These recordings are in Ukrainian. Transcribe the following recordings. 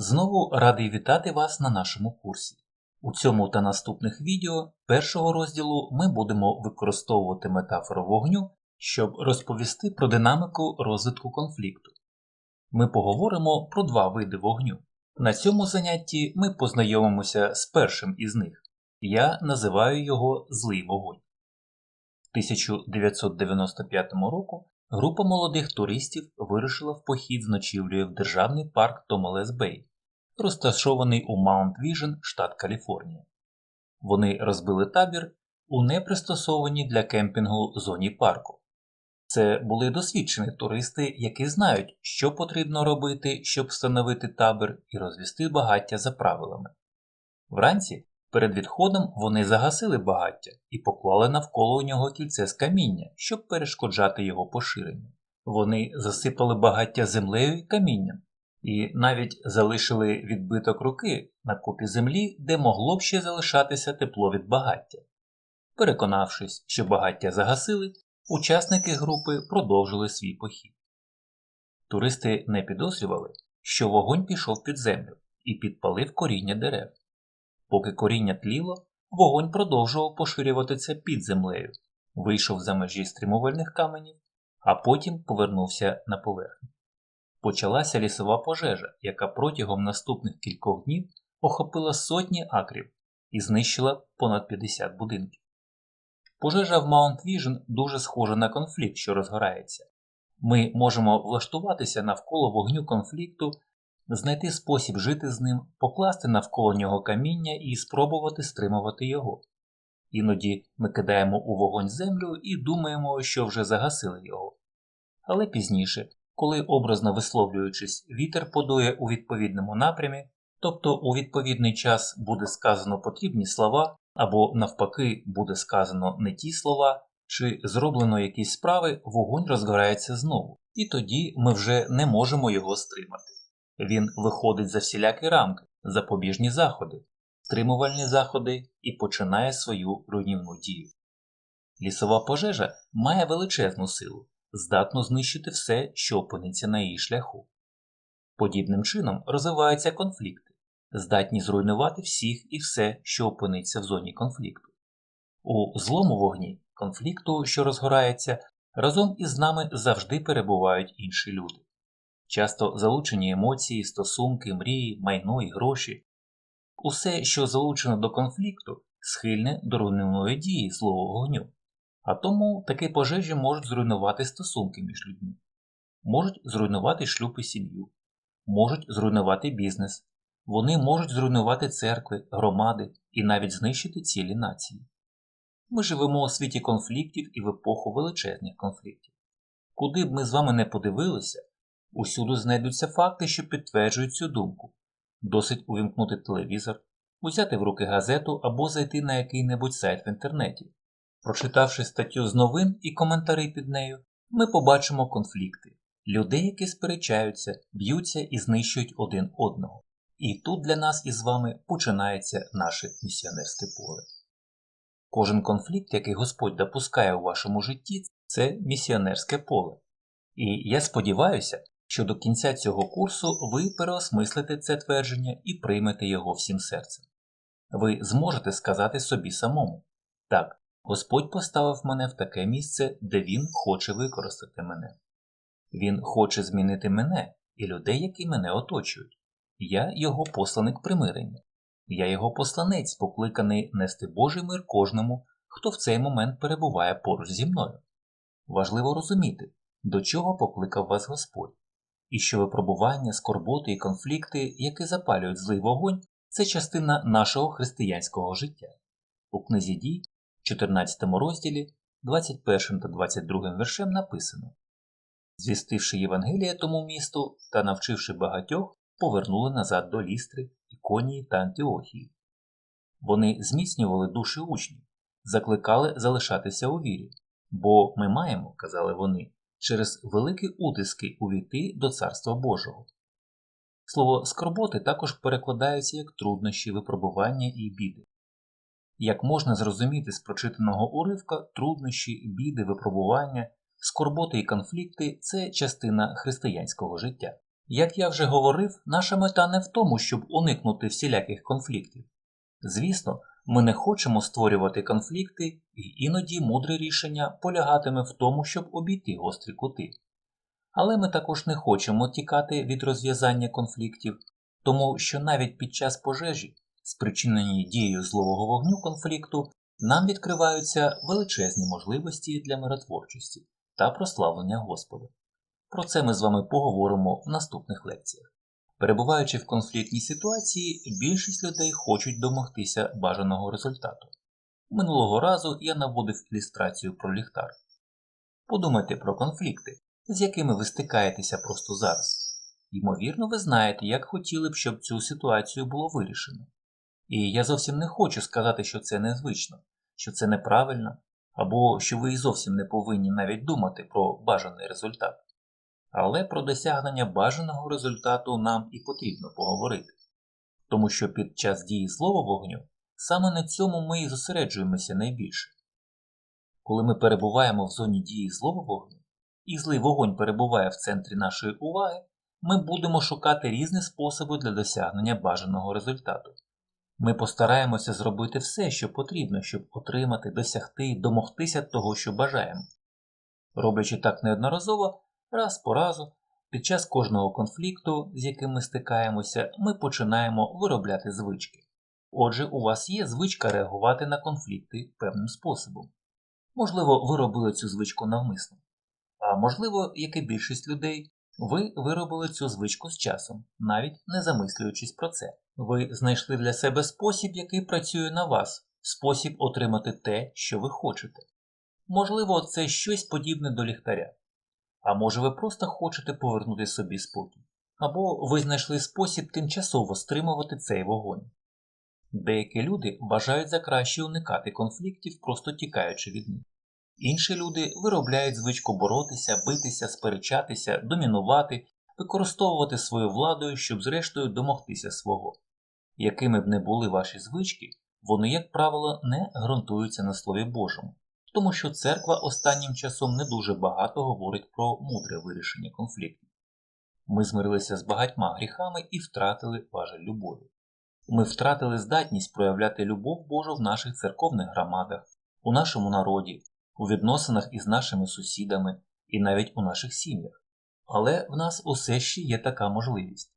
Знову радий вітати вас на нашому курсі. У цьому та наступних відео першого розділу ми будемо використовувати метафору вогню, щоб розповісти про динаміку розвитку конфлікту. Ми поговоримо про два види вогню. На цьому занятті ми познайомимося з першим із них. Я називаю його злий вогонь. 1995 року група молодих туристів вирушила в похід з ночівлею в державний парк Томалес Бей, розташований у Маунт Віжен, штат Каліфорнія. Вони розбили табір у непристосованій для кемпінгу зоні парку. Це були досвідчені туристи, які знають, що потрібно робити, щоб встановити табір і розвести багаття за правилами. Вранці перед відходом вони загасили багаття і поклали навколо нього кільце з каміння, щоб перешкоджати його поширенню. Вони засипали багаття землею і камінням, і навіть залишили відбиток руки на купі землі, де могло б ще залишатися тепло від багаття. Переконавшись, що багаття загасили, учасники групи продовжили свій похід. Туристи не підозрювали, що вогонь пішов під землю і підпалив коріння дерев. Поки коріння тліло, вогонь продовжував поширюватися під землею, вийшов за межі стрімувальних каменів, а потім повернувся на поверхню. Почалася лісова пожежа, яка протягом наступних кількох днів охопила сотні акрів і знищила понад 50 будинків. Пожежа в Маунт Віжен дуже схожа на конфлікт, що розгорається. Ми можемо влаштуватися навколо вогню конфлікту, знайти спосіб жити з ним, покласти навколо нього каміння і спробувати стримувати його. Іноді ми кидаємо у вогонь землю і думаємо, що вже загасили його. Але пізніше, коли, образно висловлюючись, вітер подує у відповідному напрямі, тобто у відповідний час буде сказано потрібні слова, або навпаки буде сказано не ті слова, чи зроблено якісь справи, вогонь розгорається знову, і тоді ми вже не можемо його стримати. Він виходить за всілякі рамки, запобіжні заходи, стримувальні заходи і починає свою руйнівну дію. Лісова пожежа має величезну силу, здатну знищити все, що опиниться на її шляху. Подібним чином розвиваються конфлікти, здатні зруйнувати всіх і все, що опиниться в зоні конфлікту. У злому вогні конфлікту, що розгорається, разом із нами завжди перебувають інші люди. Часто залучені емоції, стосунки, мрії, майно і гроші. Усе, що залучено до конфлікту, схильне до руйнівної дії злого вогню. А тому такі пожежі можуть зруйнувати стосунки між людьми, можуть зруйнувати шлюб і сім'ю, можуть зруйнувати бізнес, вони можуть зруйнувати церкви, громади і навіть знищити цілі нації. Ми живемо у світі конфліктів і в епоху величезних конфліктів. Куди б ми з вами не подивилися, усюди знайдуться факти, що підтверджують цю думку. Досить увімкнути телевізор, узяти в руки газету або зайти на який-небудь сайт в інтернеті. Прочитавши статтю з новин і коментарі під нею, ми побачимо конфлікти, людей, які сперечаються, б'ються і знищують один одного. І тут для нас із вами починається наше місіонерське поле. Кожен конфлікт, який Господь допускає у вашому житті, це місіонерське поле. І я сподіваюся, що до кінця цього курсу ви переосмислите це твердження і приймете його всім серцем. Ви зможете сказати собі самому так, Господь поставив мене в таке місце, де Він хоче використати мене. Він хоче змінити мене і людей, які мене оточують. Я його посланик примирення. Я його посланець, покликаний нести Божий мир кожному, хто в цей момент перебуває поруч зі мною. Важливо розуміти, до чого покликав вас Господь, і що випробування, скорботи і конфлікти, які запалюють злий вогонь, це частина нашого християнського життя. У книзі дій, 14 розділі, 21 та 22 вершем написано Звістивши Євангелія тому місту та навчивши багатьох, повернули назад до лістри, Іконії та Антіохії. Вони зміцнювали душі учнів, закликали залишатися у вірі, бо ми маємо, казали вони, через великі утиски увійти до Царства Божого. Слово скорботи також перекладається як труднощі, випробування і біди. Як можна зрозуміти з прочитаного уривка, труднощі, біди, випробування, скорботи і конфлікти це частина християнського життя. Як я вже говорив, наша мета не в тому, щоб уникнути всіляких конфліктів. Звісно, ми не хочемо створювати конфлікти, і іноді мудре рішення полягатиме в тому, щоб обійти гострі кути. Але ми також не хочемо тікати від розв'язання конфліктів, тому що навіть під час пожежі, спричинені дією злового вогню конфлікту, нам відкриваються величезні можливості для миротворчості та прославлення Господа. Про це ми з вами поговоримо в наступних лекціях. Перебуваючи в конфліктній ситуації, більшість людей хочуть домогтися бажаного результату. Минулого разу я наводив ілюстрацію про ліхтар. Подумайте про конфлікти, з якими ви стикаєтеся просто зараз. Ймовірно, ви знаєте, як хотіли б, щоб цю ситуацію було вирішено. І я зовсім не хочу сказати, що це незвично, що це неправильно, або що ви і зовсім не повинні навіть думати про бажаний результат. Але про досягнення бажаного результату нам і потрібно поговорити, тому що під час дії злого вогню саме на цьому ми і зосереджуємося найбільше. Коли ми перебуваємо в зоні дії злого вогню, і злий вогонь перебуває в центрі нашої уваги, ми будемо шукати різні способи для досягнення бажаного результату. Ми постараємося зробити все, що потрібно, щоб отримати, досягти домогтися того, що бажаємо. Роблячи так неодноразово, раз по разу, під час кожного конфлікту, з яким ми стикаємося, ми починаємо виробляти звички. Отже, у вас є звичка реагувати на конфлікти певним способом. Можливо, ви робили цю звичку навмисно, а можливо, як і більшість людей, ви виробили цю звичку з часом, навіть не замислюючись про це. Ви знайшли для себе спосіб, який працює на вас, спосіб отримати те, що ви хочете. Можливо, це щось подібне до ліхтаря. А може ви просто хочете повернути собі спокій, або ви знайшли спосіб тимчасово стримувати цей вогонь. Деякі люди бажають за краще уникати конфліктів, просто тікаючи від них. Інші люди виробляють звичку боротися, битися, сперечатися, домінувати, використовувати свою владою, щоб зрештою домогтися свого. Якими б не були ваші звички, вони, як правило, не ґрунтуються на Слові Божому, тому що церква останнім часом не дуже багато говорить про мудре вирішення конфліктів. Ми змирилися з багатьма гріхами і втратили важель любові. Ми втратили здатність проявляти любов Божу в наших церковних громадах, у нашому народі, у відносинах із нашими сусідами і навіть у наших сім'ях. Але в нас усе ще є така можливість.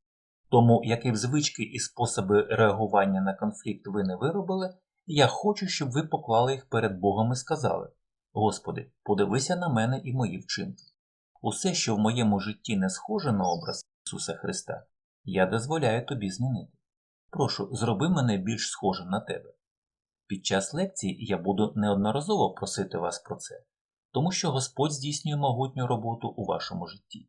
Тому, які б звички і способи реагування на конфлікт ви не виробили, я хочу, щоб ви поклали їх перед Богом і сказали: Господи, подивися на мене і мої вчинки. Усе, що в моєму житті не схоже на образ Ісуса Христа, я дозволяю тобі змінити. Прошу, зроби мене більш схожим на тебе. Під час лекції я буду неодноразово просити вас про це, тому що Господь здійснює могутню роботу у вашому житті.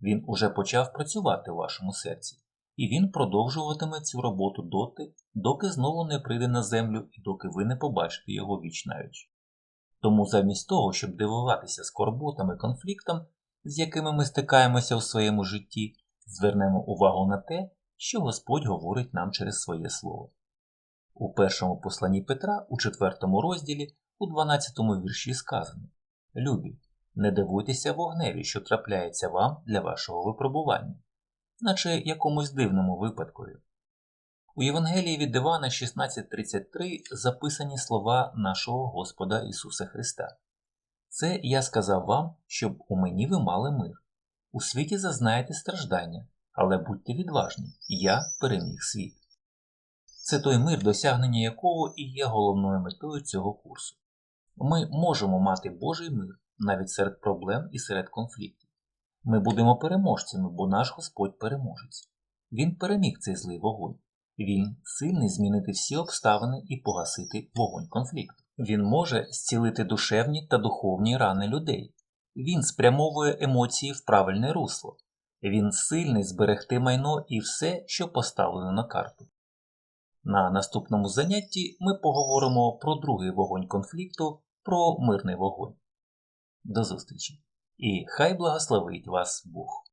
Він уже почав працювати у вашому серці, і він продовжуватиме цю роботу доти, доки знову не прийде на землю і доки ви не побачите його віч навіч. Тому замість того, щоб дивуватися скорботам і конфліктам, з якими ми стикаємося у своєму житті, звернемо увагу на те, що Господь говорить нам через своє слово. У першому посланні Петра, у четвертому розділі, у 12 вірші сказано Любі, не дивуйтеся вогневі, що трапляється вам для вашого випробування, наче якомусь дивному випадкові. У Євангелії від Івана 16.33 записані слова нашого Господа Ісуса Христа. Це я сказав вам, щоб у мені ви мали мир. У світі зазнаєте страждання, але будьте відважні, я переміг світ. Це той мир, досягнення якого і є головною метою цього курсу. Ми можемо мати Божий мир навіть серед проблем і серед конфліктів. Ми будемо переможцями, бо наш Господь переможець. Він переміг цей злий вогонь. Він сильний змінити всі обставини і погасити вогонь конфлікту. Він може зцілити душевні та духовні рани людей. Він спрямовує емоції в правильне русло. Він сильний зберегти майно і все, що поставлено на карту. На наступному занятті ми поговоримо про другий вогонь конфлікту, про мирний вогонь. До зустрічі! І хай благословить вас Бог!